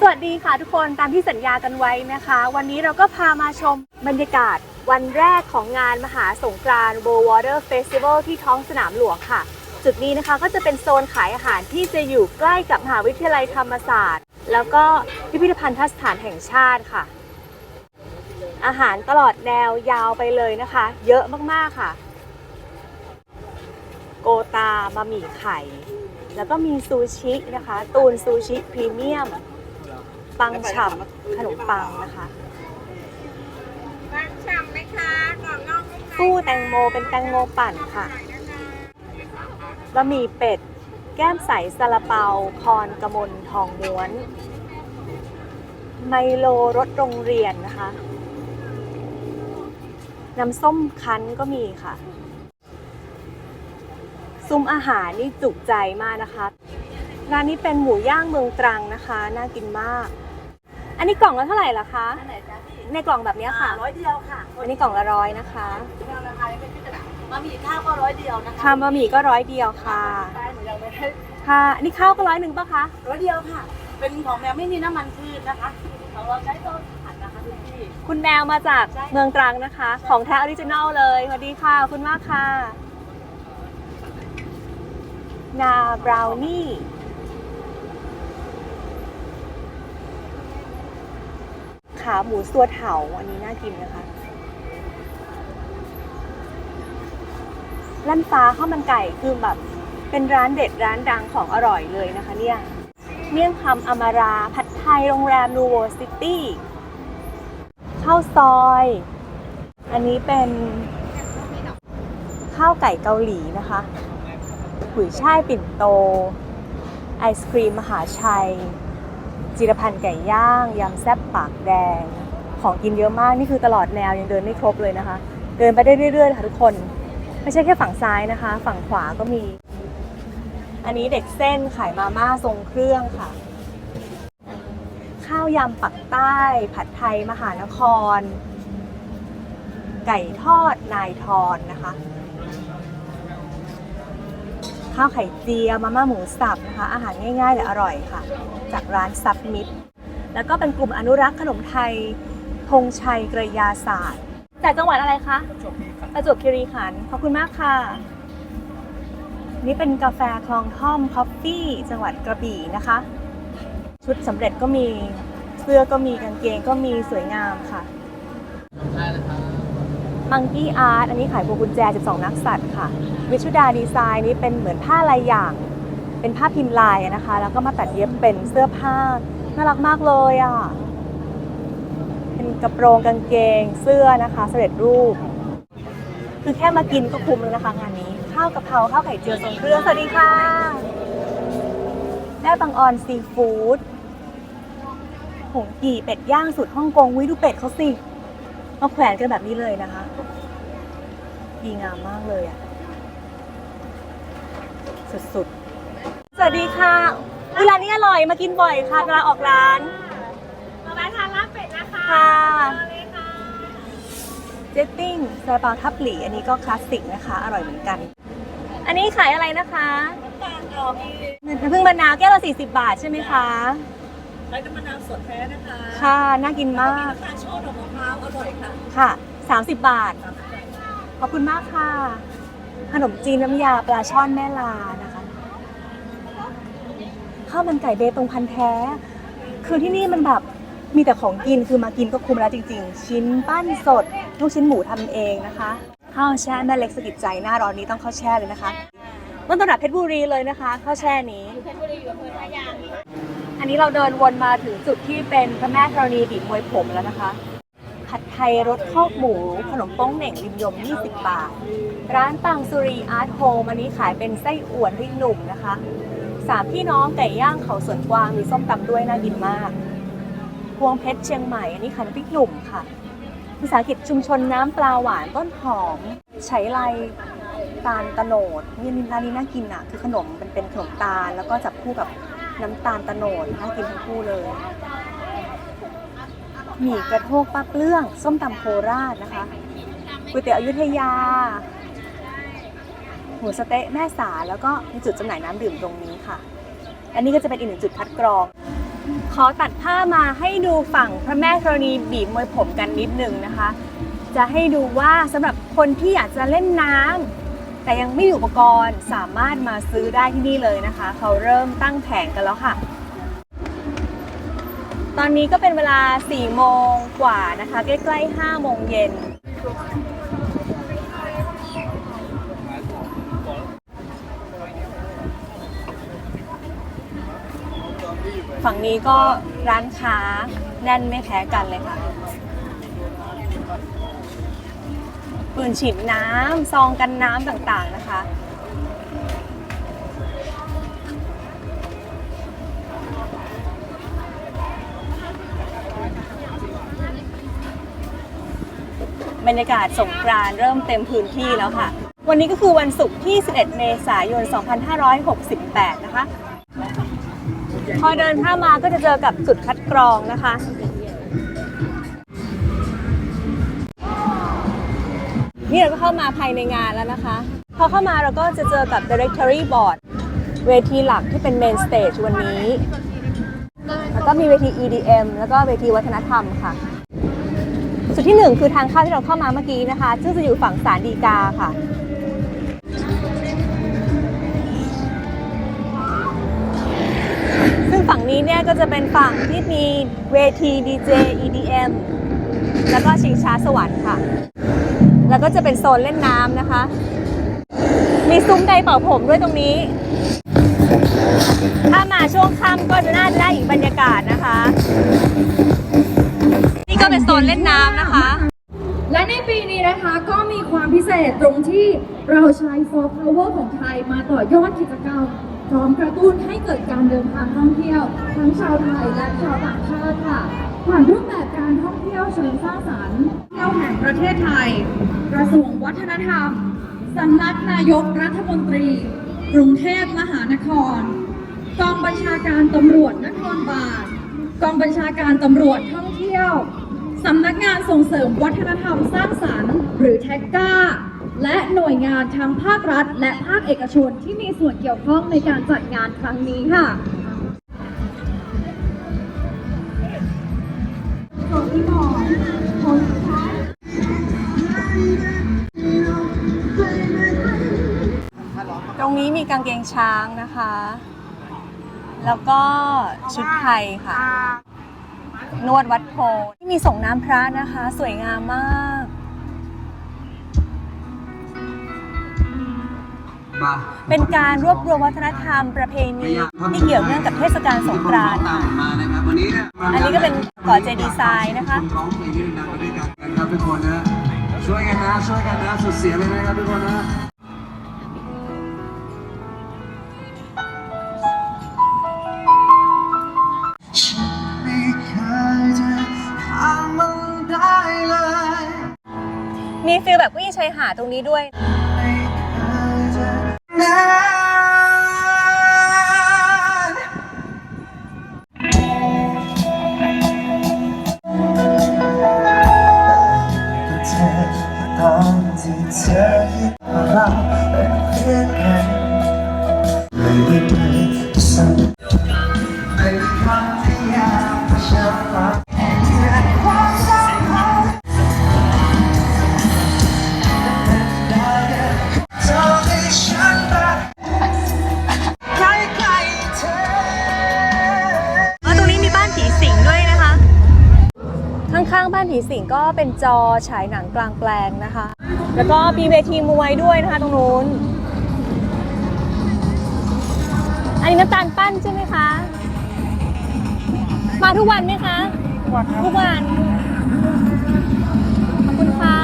สวัสดีค่ะทุกคนตามที่สัญญากันไว้นะคะ วันนี้เราก็พามาชมบรรยากาศวันแรกของงานมหาสงกรานต์ World Water Festival ที่ท้องสนามหลวงค่ะ จุดนี้นะคะก็จะเป็นโซนขายอาหารที่จะอยู่ใกล้กับมหาวิทยาลัยธรรมศาสตร์ แล้วก็พิพิธภัณฑสถานแห่งชาติค่ะ อาหารตลอดแนวยาวไปเลยนะคะ เยอะมากๆค่ะ โกตาบะหมี่ไข่ แล้วก็มีซูชินะคะ ตูนซูชิพรีเมียม ปังฉ่ำขนมปังนะคะปังฉ่ำไหมคะกรอบนอกนุ่มในฟู่แตงโมเป็นแตงโมปั่นค่ะบะหมี่เป็ด แก้มใสซาลาเปาคอนกระมลทองม้วน ไมโลรสโรงเรียนนะคะ น้ำส้มคั้นก็มีค่ะ ซุ้มอาหารนี่จุกใจมากนะคะ ร้านนี้เป็นหมูย่างเมืองตรังนะคะ น่ากินมาก อันนี้กล่องละเท่าไหร่ล่ะคะ อันไหนจ๊ะพี่ในกล่องแบบเนี้ยค่ะ ร้อยเดียวค่ะอันนี้กล่องละร้อยนะคะแนวราคาไม่เป็นพิจารณาบะหมี่ข้าวก็ร้อยเดียวนะคะชามบะหมี่ก็ร้อยเดียวค่ะได้หนูยังไม่ได้ค่ะอันนี้ข้าวก็ร้อยหนึ่งป่ะคะ ร้อยเดียวค่ะ เป็นของแมวไม่มีน้ำมันพืชนะคะของเราใช้ต้นผัดนะคะคุณพี่ คุณแมวมาจากเมืองตรังนะคะ ของแท้ออริจินัลเลยสวัสดีค่ะขอบคุณมากค่ะ นาบราวนี่ ขาหมูสัวเถาอันนี้น่ากินนะคะลั่นฟ้าข้าวมันไก่คือแบบเป็นร้านเด็ดร้านดังของอร่อยเลยนะคะเนี่ยเมี่ยงคำอมาราผัดไทยโรงแรมนูโวซิตี้ข้าวซอย อันนี้เป็นข้าวไก่เกาหลีนะคะขุยช่ายปิ่นโต ไอศครีมมหาชัย จิรพันธ์ไก่ย่างยำแซ่บปากแดง ของกินเยอะมาก นี่คือตลอดแนวยังเดินไม่ครบเลยนะคะ เดินไปได้เรื่อยๆค่ะทุกคน ไม่ใช่แค่ฝั่งซ้ายนะคะ ฝั่งขวาก็มี อันนี้เด็กเส้นขายมาม่าทรงเครื่องค่ะ ข้าวยำปักใต้ ผัดไทยมหานคร ไก่ทอดนายทอนนะคะ ข้าวไข่เจียวมาม่าหมูสับนะคะ อาหารง่ายๆแต่อร่อยค่ะ จากร้านซับมิตรแล้วก็เป็นกลุ่มอนุรักษ์ขนมไทยธงชัยกระยาศาสตร์ จากจังหวัดอะไรคะประจวบคีรีขันธ์ขอบคุณมากค่ะ นี่เป็นกาแฟคลองท่อมคอฟฟี่ จังหวัดกระบี่นะคะ ชุดสำเร็จก็มีเสื้อก็มีกางเกงก็มีสวยงามค่ะ มังกี้อาร์ตอันนี้ขายพวงกุญแจ 12 นักสัตว์ค่ะวิชุดาดีไซน์นี้เป็นเหมือนผ้าลายอย่าง เป็นผ้าพิมพ์ลายนะคะ แล้วก็มาตัดเย็บเป็นเสื้อผ้า น่ารักมากเลยอะ เป็นกระโปรงกางเกงเสื้อนะคะสำเร็จรูป คือแค่มากินก็คุ้มเลยนะคะงานนี้ ข้าวกะเพราข้าวไข่เจียวทรงเครื่องสวัสดีค่ะแม่ตังออนซีฟู้ดผงกี่เป็ดย่างสุดฮ่องกงวิดูเป็ดเขาสิ มาแขวนกันแบบนี้เลยนะคะดีงามมากเลยอะสุดๆ สวัสดีค่ะอุ๊ยร้านนี้อร่อยมากินบ่อยค่ะเวลาออกร้านมาแวะทานลาบเป็ดนะคะค่ะเชิญเลยค่ะเจตติ้งซาลาเปาทับหลีอันนี้ก็คลาสสิกนะคะ อร่อยเหมือนกัน อันนี้ขายอะไรนะคะน้ำตาลดอกมีน้ำผึ้งมะนาวแก้วละ40 บาทใช่ไหมคะใช้น้ำมะนาวสดแท้นะคะ ค่ะ น่ากินมากน้ำตาลโชดดอก มะพร้าวอร่อยค่ะค่ะ 30 บาท ขอบคุณมากค่ะ ขนมจีนน้ำยาปลาช่อนแม่ลานะคะข้าวมันไก่เบตงพันธุ์แท้ คือที่นี่มันแบบมีแต่ของกินคือมากินก็คุ้มแล้วจริง ๆ ชิ้นปั้นสด ลูกชิ้นหมูทำเองนะคะข้าวแช่แม่เล็กสะกิดใจหน้าร้อนนี้ต้องข้าวแช่เลยนะคะต้นตำรับเพชรบุรีเลยนะคะข้าวแช่นี้เพชรบุรีอยู่อำเภอท่ายางอันนี้เราเดินวนมาถึงจุดที่เป็นพระแม่ธรณีบีบมวยผมแล้วนะคะผัด ไทยรสข้าวหมูขนมป้งเหน่งริมยม 20 บาท ร้านปังสุรีอาร์ตโฮมอันนี้ขายเป็นไส้อั่วริกหนุ่มนะคะสามพี่น้องไก่ย่างเขาสวนกวางมีส้มตำด้วยน่ากินมาก พวงเพชรเชียงใหม่อันนี้ขายน้ำพริกหนุ่มค่ะวิสาหกิจชุมชนน้ำปลาหวานต้นหอมใช้ไรตาลตะโนดนี่ร้านนี้น่ากินอะ คือขนมเป็นเป็นขนมตาลแล้วก็จับคู่กับน้ำตาลตะโนดน่ากินทั้งคู่เลย หมี่กระโทกป้าเปลื้อง ส้มตำโคราชนะคะก๋วยเตี๋ยวอยุธยาหมูสเต๊ะแม่สาแล้วก็มีจุดจำหน่ายน้ำดื่มตรงนี้ค่ะ อันนี้ก็จะเป็นอีกหนึ่งจุดคัดกรอง ขอตัดผ้ามาให้ดูฝั่งพระแม่ธรณีบีบมวยผมกันนิดนึงนะคะ จะให้ดูว่าสำหรับคนที่อยากจะเล่นน้ำแต่ยังไม่มีอุปกรณ์สามารถมาซื้อได้ที่นี่เลยนะคะ เขาเริ่มตั้งแผงกันแล้วค่ะ ตอนนี้ก็เป็นเวลา 4 โมงกว่านะคะ ใกล้ๆ 5 โมงเย็น ฝั่งนี้ก็ร้านค้าแน่นไม่แพ้กันเลยค่ะปืนฉีดน้ำซองกันน้ำต่างๆนะคะ บรรยากาศสงกรานต์เริ่มเต็มพื้นที่แล้วค่ะ วันนี้ก็คือวันศุกร์ที่ 11 เมษายน 2568 นะคะ พอเดินข้ามมาก็จะเจอกับจุดคัดกรองนะคะนี่เราก็เข้ามาภายในงานแล้วนะคะ พอเข้ามาเราก็จะเจอกับ Directory Board เวทีหลักที่เป็น Main Stage วันนี้ แล้วก็มีเวที EDM แล้วก็เวทีวัฒนธรรมค่ะ จุดที่หนึ่งคือทางเข้าที่เราเข้ามาเมื่อกี้นะคะ ซึ่งจะอยู่ฝั่งศาลฎีกาค่ะซึ่งฝั่งนี้เนี่ยก็จะเป็นฝั่งที่มีเวทีดีเจ EDM แล้วก็ชิงช้าสวรรค์ค่ะ แล้วก็จะเป็นโซนเล่นน้ำนะคะ มีซุ้มไดร์เป่าผมด้วยตรงนี้ ถ้ามาช่วงค่ำก็จะน่าจะได้อีกบรรยากาศนะคะ ก็เป็นโซนเล่นน้ำนะคะ และในปีนี้นะคะก็มีความพิเศษตรงที่เราใช้ซอฟต์พาวเวอร์ของไทยมาต่อยอดกิจกรรมพร้อมกระตุ้นให้เกิดการเดินทางท่องเที่ยว ทั้งชาวไทยและชาวต่างชาติค่ะ ผ่านรูปแบบการท่องเที่ยวเชิงสร้างสรรค์เที่ยวแห่งประเทศไทย กระทรวงวัฒนธรรมสำนักนายกรัฐมนตรี กรุงเทพมหานคร กองบัญชาการตำรวจนครบาลกองบัญชาการตำรวจท่องเที่ยว สำนักงานส่งเสริมวัฒนธรรมสร้างสรรค์ หรือแท็กก้า และหน่วยงานทั้งภาครัฐ และภาคเอกชนที่มีส่วนเกี่ยวข้องในการจัดงานครั้งนี้ค่ะส่วนที่หมอนคนคะตรงนี้มีกางเกงช้างนะคะ แล้วก็ชุดไทยค่ะ นวดวัดโพที่มีส่งน้ำพระนะคะ สวยงามมากมาเป็นการรวบรวมวัฒนธรรมประเพณีที่เกี่ยวเนื่องกับเทศกาลสงกรานต์ตาค่ะมมานะครับวันนี้เยอันนี้ก็เป็นก่อเจดีไซน์นะคะณร้องเพลงนี้ดังๆไปด้วยกันนะครับทุกคนนะช่วยกันนะช่วยกันนะสุดเสียงเลยนะครับทุกคนนะ ฟีลแบบวิ่งชายหาดตรงนี้ด้วย ผีสิงก็เป็นจอฉายหนังกลางแปลงนะคะ แล้วก็มีเวทีมวยด้วยนะคะตรงนู้น อันนี้น้ำตาลปั้นใช่ไหมคะ มาทุกวันไหมคะ ทุกวันขอบคุณค่ะ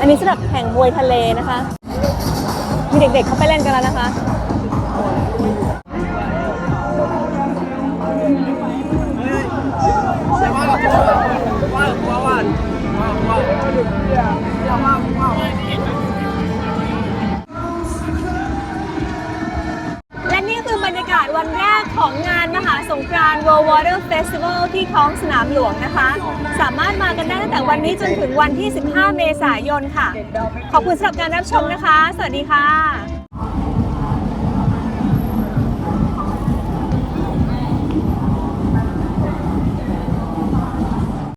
อันนี้สำหรับแข่งมวยทะเลนะคะ มีเด็กๆเขาไปเล่นกันแล้วนะคะ และนี่คือบรรยากาศวันแรกของงานมหาสงกรานต์ World Water Festival ที่ท้องสนามหลวงนะคะ สามารถมากันได้ตั้งแต่วันนี้จนถึงวันที่ 15 เมษายนค่ะ ขอบคุณสำหรับการรับชมนะคะ สวัสดีค่ะ